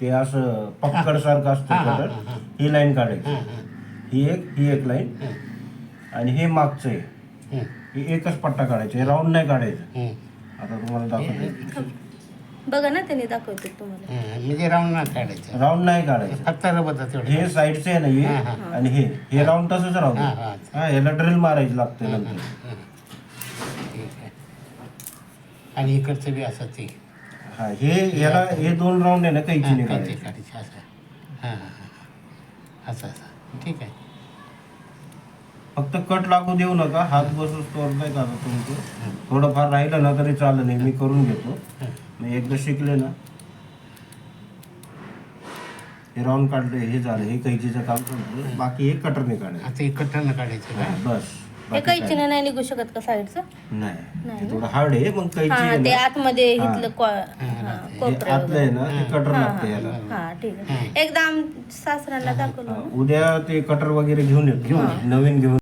ते असं पक्कड सारखं असतं हा, हा, हा, हा. ही लाईन काढायची. हां एक ही एक लाईन आणि हे मागचं आहे. हं, एकच पट्टा काढायचा. हे राऊंड नाही काढायचं. हं. आता तुम्हाला दाखवतो. बघा ना त्यांनी दाखवते तुम्हाला. म्हणजे राऊंड ना काढायचं. राऊंड नाही काढायचं. फक्त रबत तेवढं हे साईडचे आहे ना हे. आणि हे. हे राऊंड तसंच राहतं हां हा. याला ड्रिल मारायची लागते नंतर. आणि इकडचं बी असं ते. हा हे याला हे दोन राऊंड आहे ना हां, काढायचे काढायचे असं हां हां हां. असं असं. ठीक आहे. फक्त कट लागू देऊ नका हात बसून तोड नाही का तुमचं. थोडंफार राहिलं ना तरी चालेल नाही मी करून घेतो. मी एकदा शिकले ना. हे राऊंड काढले हे झालं हे कैचीचं काम संपलं. बाकी हे कटरने काढायचं आता इकडनं काढायचं हा, का बस. हे काय कैचीने नाही निघू शकत का साईडचं? नाही. ते थोडं हार्ड आहे मग कैची हा ते आतमध्ये हा. इथलं को- हा, हे कोपरं आतलं आहे ना ते कटर हा, लागतं याला. हा ठीक आहे. एकदा आम सासऱ्यांना दाखवलं हा, उद्या ते कटर वगैरे घेऊन येतो नवीन घेऊन